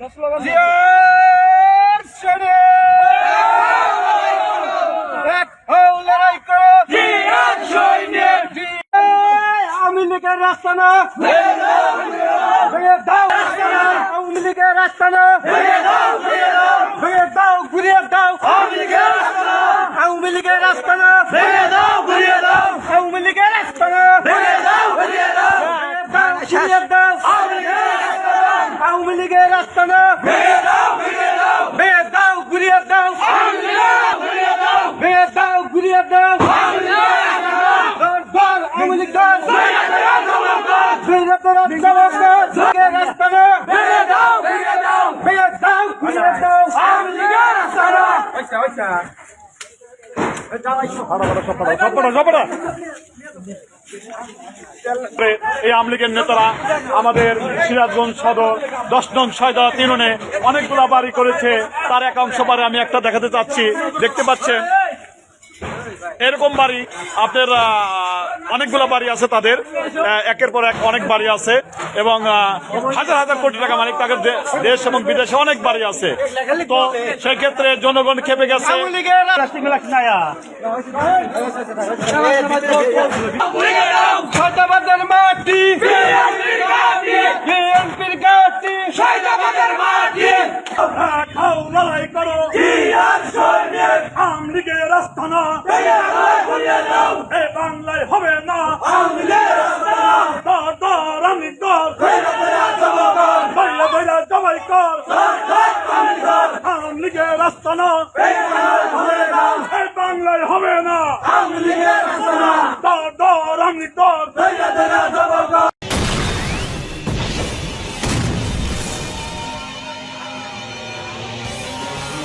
জিয়ার ছেড়ে এক হও লড়াই করো জিয়ার সৈনিক আওয়ামী লীগের রাস্তা না ভেঙে দাও রাস্তা না আওয়ামী লীগের রাস্তা না ভেঙে দাও ঘুরিয়ে দাও আওয়ামী লীগের রাস্তা না আওয়ামী লীগের রাস্তা না ভেঙে দাও ঘুরিয়ে দাও আওয়ামী লীগের রাস্তা না ভেঙে দাও ঘুরিয়ে দাও ঘুরিয়ে দাও আওয়ামী লীগের রাস্তা না? ভেঙে দাও ভেঙে দাও। ঘুরিয়ে দাও ভেঙে দাও। ঘুরিয়ে দাও দর আওয়ামী লীগ দর ভেঙে তোরা এই আওয়ামী লীগের নেতারা আমাদের সিরাজগঞ্জ সদর, দশ নং ছয়দা তিননে অনেকগুলা বাড়ি করেছে, তার এক অংশ আমি একটা দেখাতে চাচ্ছি। দেখতে পাচ্ছেন? এরকম বাড়ি আপনার অনেকগুলো বাড়ি আছে তাদের। একের পর এক অনেক বাড়ি আছে এবং হাজার হাজার কোটি টাকা মালিক তাদের দেশ এবং বিদেশে অনেক বাড়ি আছে। তো সেই ক্ষেত্রে জনগণ খেপে গেছে। মাটি করো। দিকে রাস্তা না। এ বাংলায় হবে না। দর দর, আমি দর। বৈরা বৈরা বাংলায় হবে না। দর দর, আমি দর।